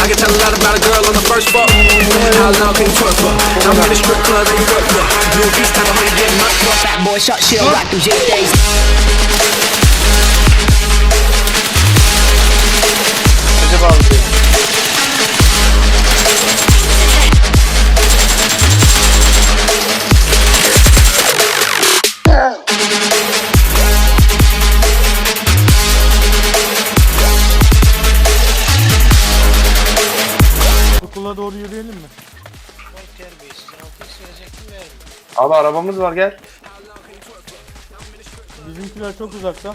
I can tell a lot about a girl on the first fuck. How long can you twerk for? I'm in the strip club and you work for. You a beast, time to honey get much more. Fat boy shot shit rock through J days. Recep Abi arabamız var gel. Bizimkiler çok uzakta.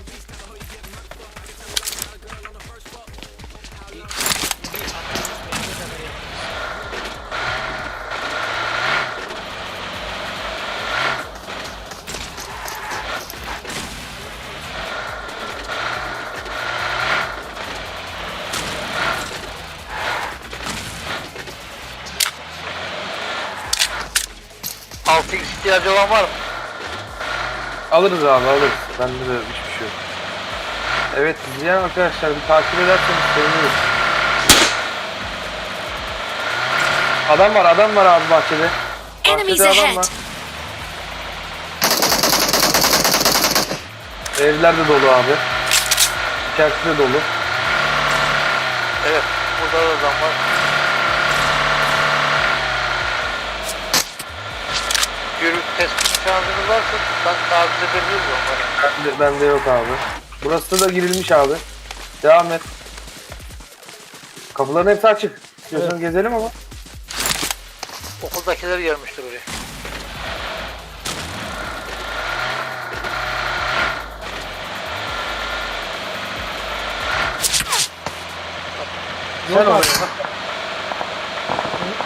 İhtiyacı olan var mı? Alırız abi alırız. Bende de hiçbir şey yok. Evet izleyen arkadaşlar bir takip ederseniz seviniriz. Adam var adam var abi bahçede. Enemies Bahçede adam ahead. var. Evler de dolu abi. İçerisi de dolu. Evet. Burada da adam var. Şansınız varsa ben taciz edebiliriz onları. Bende, bende yok abi. Burası da girilmiş abi. Devam et. Kapıların hepsi açık. İstiyorsan gezelim ama. Okuldakiler gelmiştir oraya. Sen Yok oraya. abi.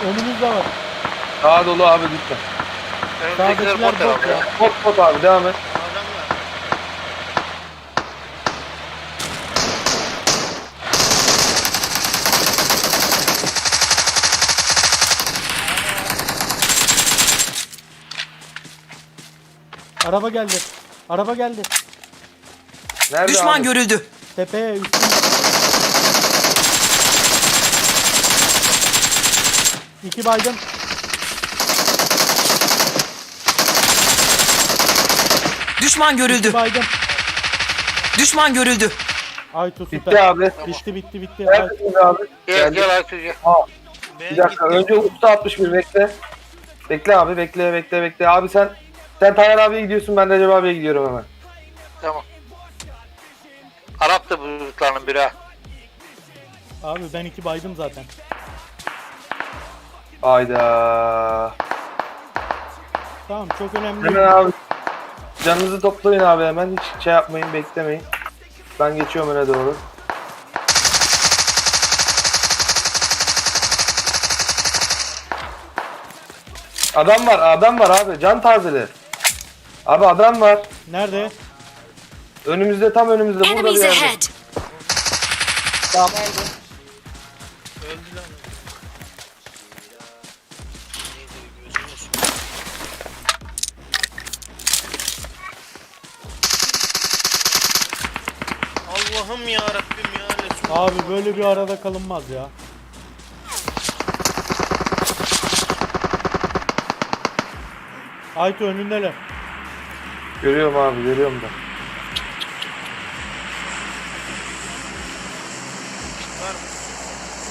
Önümüzde var. Daha dolu abi gitme. Önümüzdekiler Sağdakiler bot bot herhalde. ya. Pot pot abi devam et. Araba geldi. Araba geldi. Nerede Düşman abi? görüldü. Tepeye üstüne. İki baygın. Düşman görüldü. baygın. Düşman görüldü. Aytu Bitti süper. abi. Bitti bitti bitti. Ay- Neredesiniz abi? Gel Geldik. gel Aytu gel. Bir dakika önce usta 61 bekle. Bekle abi bekle bekle bekle. Abi sen sen Tayyar abiye gidiyorsun ben Recep abiye gidiyorum hemen. Tamam. Arap da bulduklarının biri ha. Abi ben iki baydım zaten. Ayda. Tamam çok önemli. Hemen abi. Canınızı toplayın abi hemen hiç şey yapmayın beklemeyin. Ben geçiyorum öne doğru. Adam var adam var abi can tazeli. Abi adam var. Nerede? Önümüzde tam önümüzde burada bir yerde. ahead. Abi böyle bir arada kalınmaz ya. Aytu önündeler. Görüyorum abi görüyorum da.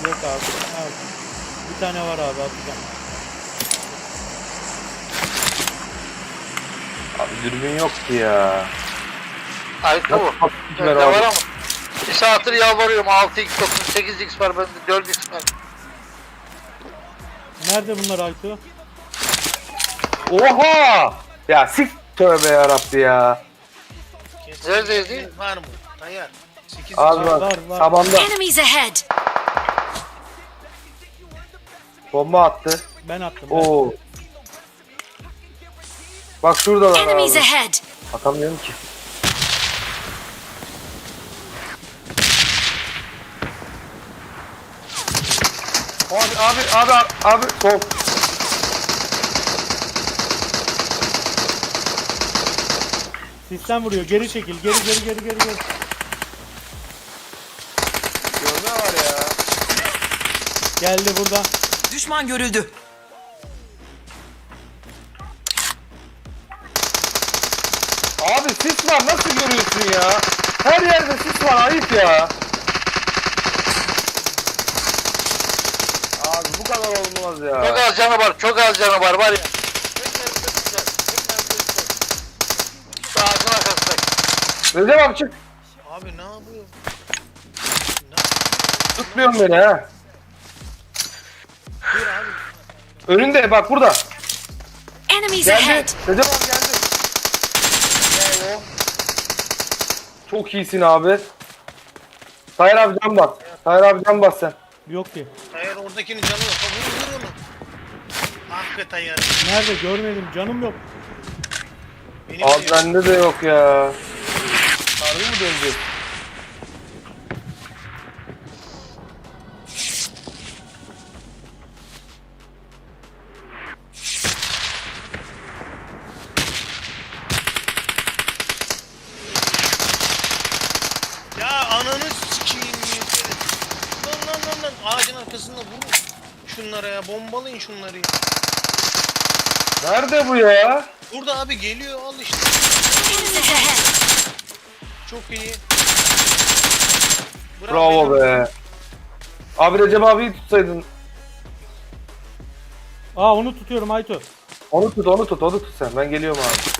Yok abi. Evet. Bir tane var abi atacağım. Abi dürbün yoktu ya. Aytu bu. Nasıl patlıcı Önde var ama. Bir saattir yalvarıyorum. 6x 9 8x var bende 4x var. Nerede bunlar Aytu? Oha! Ya sik tövbe yarabbi ya. Neredeydi? Var mı? Hayır. 8 Abi Var, bak var, var. sabanda Enemies ahead. bomba attı. Ben attım. ben. Oo. Bak şuradalar Enemies abi. ahead. Atamıyorum ki. Abi abi abi abi sol. Sistem vuruyor. Geri çekil. Geri geri geri geri geri. Görme var ya. Geldi burada. Düşman görüldü. Abi sis var nasıl görüyorsun ya? Her yerde sis var ayıp ya. Abi bu kadar olmaz ya. Çok az canı var. Çok az canı var var ya. Şu ağacın arkasındaki. Recep abi çık. Abi ne yapıyor? Tutmuyorsun beni ha. Dur abi. Önünde bak burada. Enemies Geldi. ahead! Recep abi geldi. Bravo. Çok iyisin abi. Tahir abi can bas. Tahir abi can bas sen. Yok ki. Tayyar oradakinin canı yok. Ha, Vur vur onu. Be Tayyar. Nerede görmedim. Canım yok. Benim Abi de yok. bende de yok ya. Harbi mi dönecek? Ya ananı sikeyim. Lan lan lan lan. Ağacın arkasında vurun. Şunlara ya. Bombalayın şunları ya. Nerede bu ya? Burada abi geliyor al işte. Çok iyi. Bravo beni. be. Abi Recep abiyi tutsaydın. Aa onu tutuyorum Aytu. Onu tut, onu tut, onu tut sen. Ben geliyorum abi.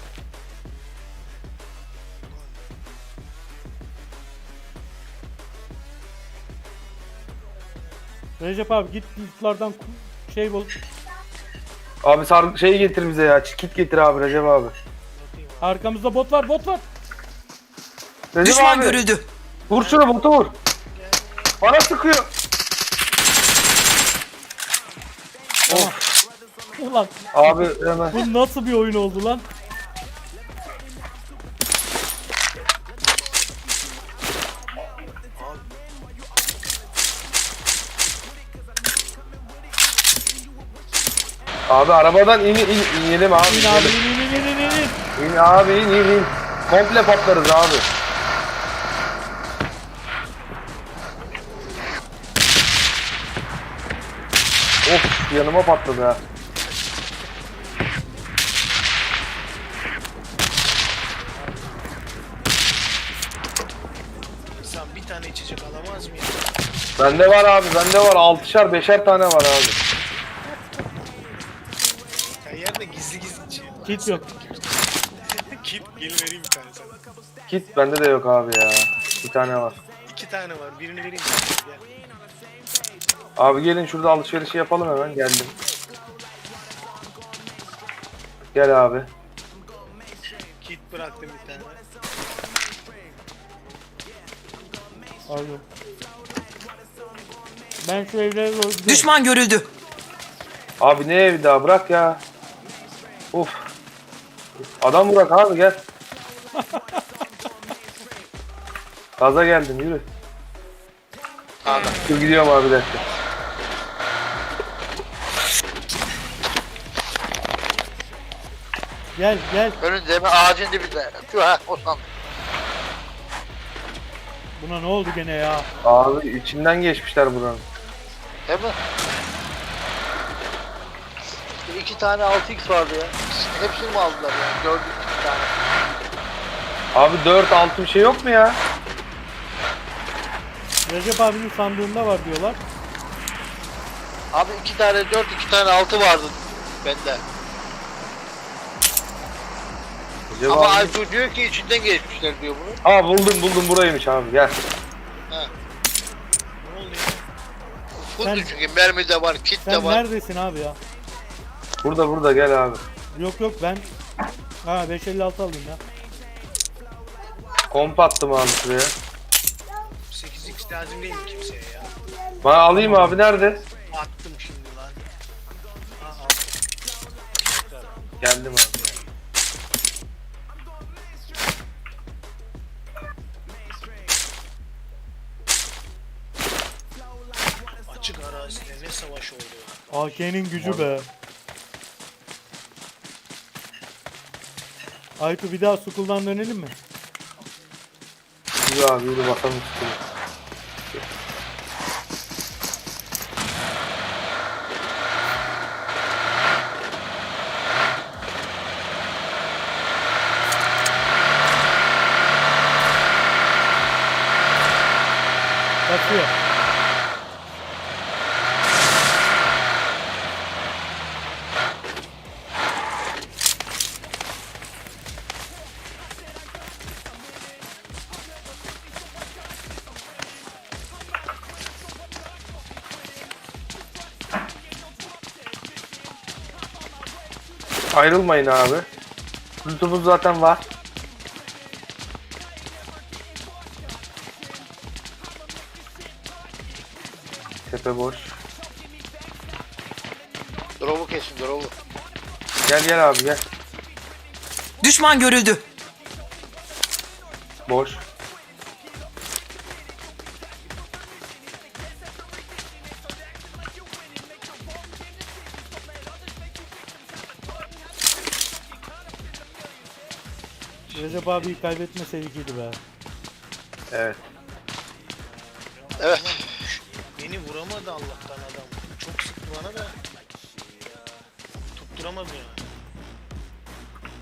Recep abi git lootlardan ku- şey bul. Abi sar şeyi getir bize ya. Kit getir abi Recep abi. Arkamızda bot var bot var. Recep Düşman abi. görüldü. Vur şunu botu vur. Bana sıkıyor. Ulan Abi hemen. bu nasıl bir oyun oldu lan? Abi arabadan in, in, inelim abi. İn abi in in in in in in. Abi in in in. Komple patlarız abi. Of yanıma patladı ha. İnsan bir tane içecek alamaz mı ya? Bende var abi bende var. Altışar beşer tane var abi. Tayyar da gizli gizli içiyor. Kit yok. Kit gelin vereyim bir tane sana. Kit bende de yok abi ya. Bir tane var. İki tane var. Birini vereyim sana. Gel. Abi gelin şurada alışverişi yapalım hemen geldim. Gel abi. Kit bıraktım bir tane. Abi. Ben şu evlere doğru gidiyorum. Düşman görüldü. Abi ne evi daha bırak ya. Of. Adam bırak abi gel. Gaza geldim yürü. Abi. Dur gidiyorum abi bir dakika. Gel gel. Önünde hemen ağacın dibinde. Şu ha o sandık. Buna ne oldu gene ya? Abi içinden geçmişler buranın. Değil mi? İki tane 6x vardı ya. Hepsini mi aldılar ya? Gördük iki tane. Abi 4 6 bir şey yok mu ya? Recep abinin sandığında var diyorlar. Abi iki tane 4 iki tane 6 vardı bende. Acaba Ama abi- Aytu diyor ki içinden geçmişler diyor bunu. Aa buldum buldum buraymış abi gel. Ne oldu ya? Fundu Sen- çünkü mermi de var, kit Sen de var. neredesin abi ya? Burada burada gel abi. Yok yok ben Ha 556 alayım ya. Komp attım abi şuraya. 8x lazım değil mi kimseye ya? Ben alayım abi nerede? Attım şimdi lan. Ha. Tekrar. Geldim abi. Açık arazide ne savaş oldu. AK'nin gücü be. Aytu bir daha Sukul'dan dönelim mi? Yürü abi yürü bakalım Sukul'a. Bakıyor. Ayrılmayın abi. Lütfumuz zaten var. Tepe boş. Drop'u kesin drop'u. Gel gel abi gel. Düşman görüldü. Boş. Recep abiyi kaybetmeseydik iyiydi be. Evet. Evet. Beni vuramadı Allah'tan adam. Çok sıktı bana da. Tutturamadı ya.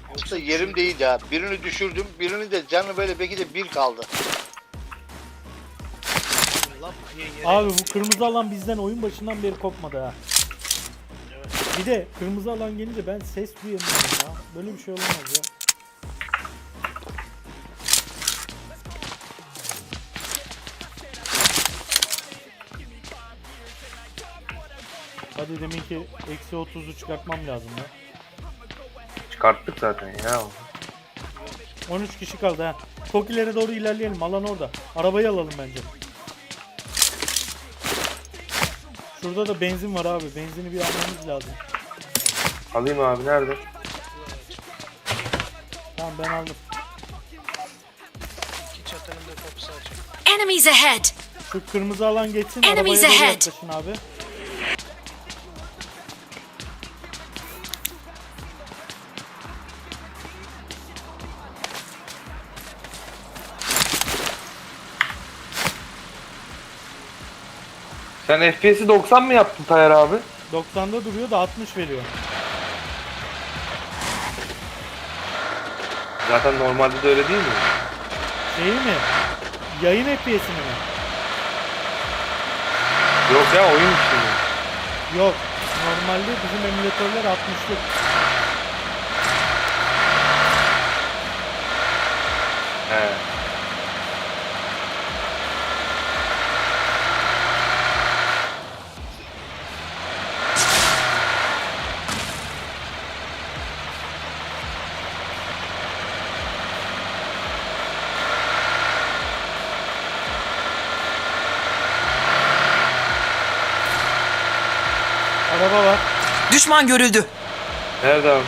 Yoksa yerim değil ya. Birini düşürdüm. Birini de canı böyle belki de bir kaldı. Lap diye yere Abi bu kırmızı alan bizden oyun başından beri kopmadı ha. Bir de kırmızı alan gelince ben ses duyamıyorum ya. Böyle bir şey olamaz ya. Hadi deminki eksi 30'u çıkartmam lazım ya. Çıkarttık zaten ya. 13 kişi kaldı ha. Tokilere doğru ilerleyelim. Alan orada. Arabayı alalım bence. Şurada da benzin var abi. Benzini bir almamız lazım. Alayım abi nerede? Tamam ben aldım. iki çatının da kapısı açık. Enemies ahead! Şu kırmızı alan geçsin. Enemies Arabaya doğru ahead. yaklaşın abi. Sen FPS'i 90 mı yaptın Tayyar abi? 90'da duruyor da 60 veriyor. Zaten normalde de öyle değil mi? Şeyi mi? Yayın FPS'ini mi? Yok ya oyun içinde. Yok. Normalde bizim emülatörler 60'lık. He. Araba var. Düşman görüldü. Nerede abi?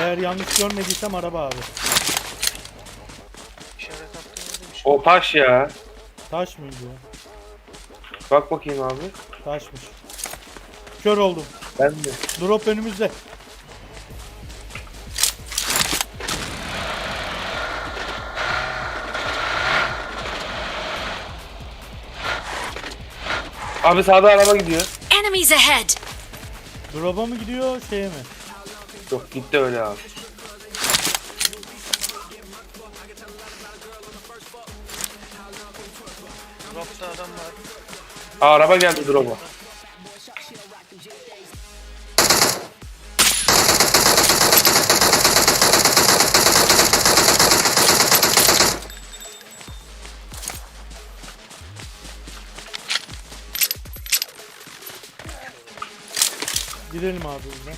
Eğer yanlış görmediysem araba abi. İşaret şey. O taş ya. Taş mıydı ya? Bak bakayım abi. Taşmış. Kör oldum. Ben de. Drop önümüzde. Abi sağda araba gidiyor. Enemies ahead! Drop'a mı gidiyor şeye mi? Yok gitti öyle abi. Drop'ta adam var. Aa, araba geldi drop'a. Gidelim abi buradan.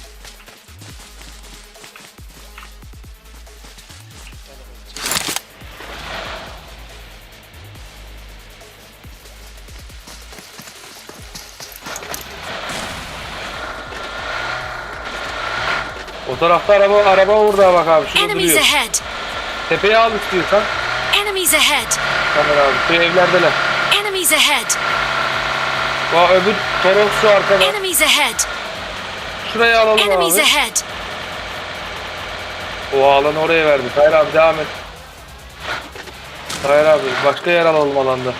O tarafta araba araba orada bak abi. Şurada Enemies duruyor. ahead! Tepeye al istiyorsan. Enemies ahead! Tamer abi. Şu evlerdeler. Enemies ahead! Aa, öbür Toros şu arkada. Enemies ahead! Şuraya alalım Enemies abi. ahead! O alanı oraya verdi. Hayır abi devam et. Hayır abi başka yer alalım alanda.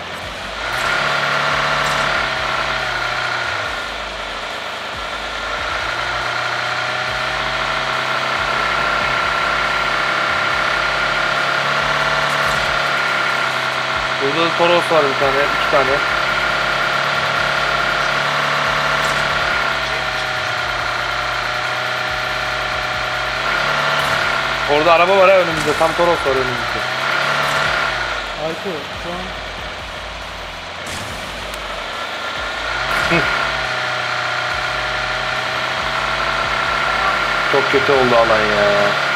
Burada da Toros var bir tane, iki tane. Orada araba var ha önümüzde. Tam Toros var önümüzde. Ayko şu an Çok kötü oldu alan ya.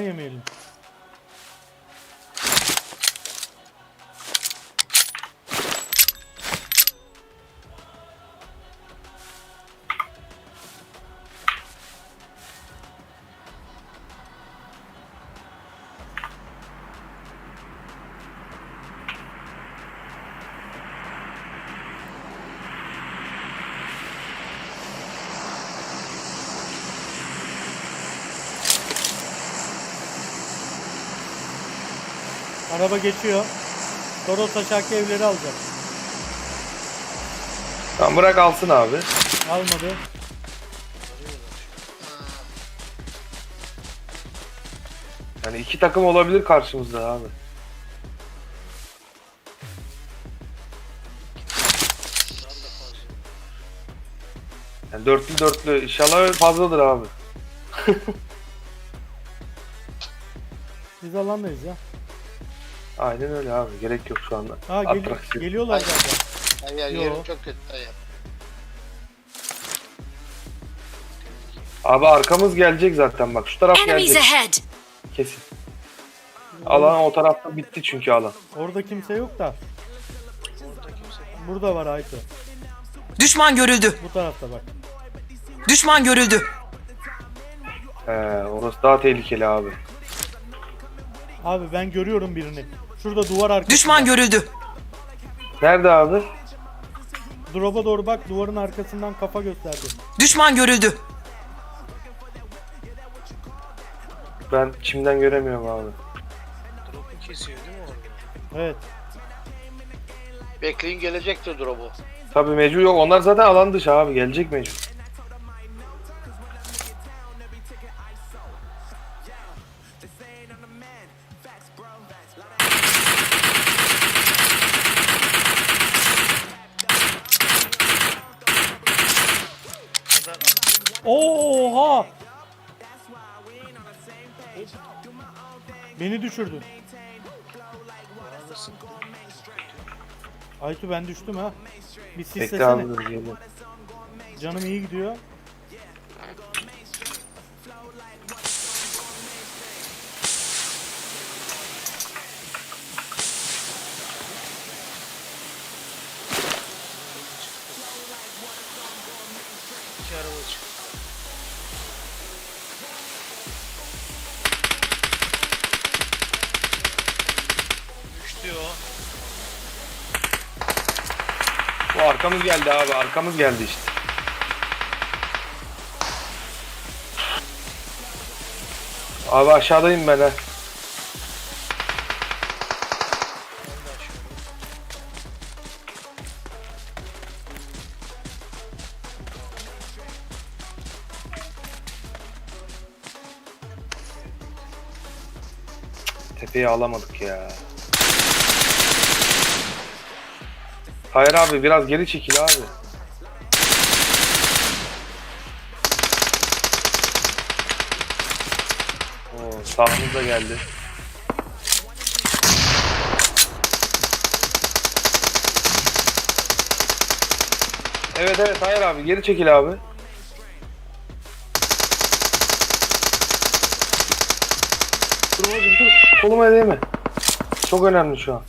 Espanha mesmo. Araba geçiyor. Toros aşağıki evleri alacak. Tamam bırak alsın abi. Almadı. Yani iki takım olabilir karşımızda abi. Yani dörtlü dörtlü inşallah fazladır abi. Biz alandayız ya. Aynen öyle abi. Gerek yok şu anda. Ha gel- Atraksiyon. geliyorlar zaten. Dayı Yo. yerim çok kötü dayı. Abi arkamız gelecek zaten bak. Şu taraf Enemies gelecek. ahead! Kesin. Alan o tarafta bitti çünkü alan. Orada kimse yok da. Burada var Aytu. Düşman görüldü. Bu tarafta bak. Düşman görüldü. He, orası daha tehlikeli abi. Abi ben görüyorum birini. Şurada duvar arkasında. Düşman görüldü. Nerede abi? Drop'a doğru bak duvarın arkasından kafa gösterdi. Düşman görüldü. Ben çimden göremiyorum abi. Drop'u kesiyor değil mi orada? Evet. Bekleyin gelecektir drop'u. Tabii mecbur yok. Onlar zaten alan dışı abi. Gelecek mecbur. Beni düşürdün. Aytu ben düştüm ha. Bir Bekle sislesene. abi dur geliyorum. Canım iyi gidiyor. Geldi abi. Arkamız geldi işte. Abi aşağıdayım ben ha. Tepeyi alamadık ya. Hayır abi biraz geri çekil abi. Oo, sağımız da geldi. Evet evet hayır abi geri çekil abi. Dur babacım dur. Koluma değme. Çok önemli şu an.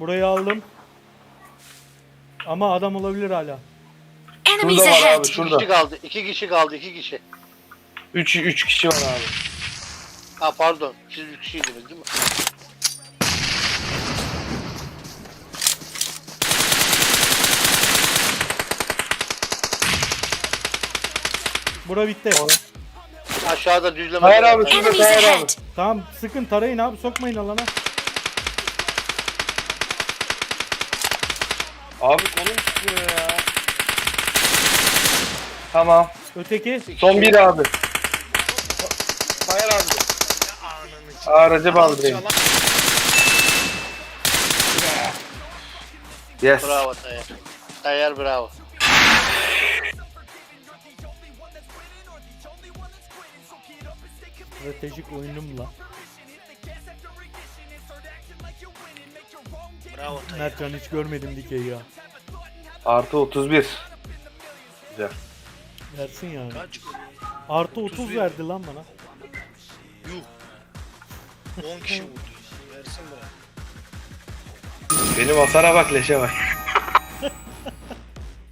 Burayı aldım. Ama adam olabilir hala. Enemies var ahead. abi İki kişi kaldı. İki kişi kaldı. iki kişi. 3 3 kişi var abi. Ha pardon. Siz üç kişiydiniz değil mi? Bura bitti. Aşağıda düzleme. Hayır abi şurada Enemies abi. ahead. Tamam sıkın tarayın abi sokmayın alana. Abi kolum tutuyor ya. Tamam. Öteki Son bir abi. Hayır abi. Aracı bağlayayım. Çalan- Yes. Bravo Tayyar. Tayyar bravo. stratejik oyunumla Mertcan hiç görmedim dikeyi ya. Artı 31. Güzel. Versin yani. Kaç gol? Artı 30 verdi lan bana. Yuh. 10 kişi vurdu. Versin bırak. Benim hasara bak leşe bak.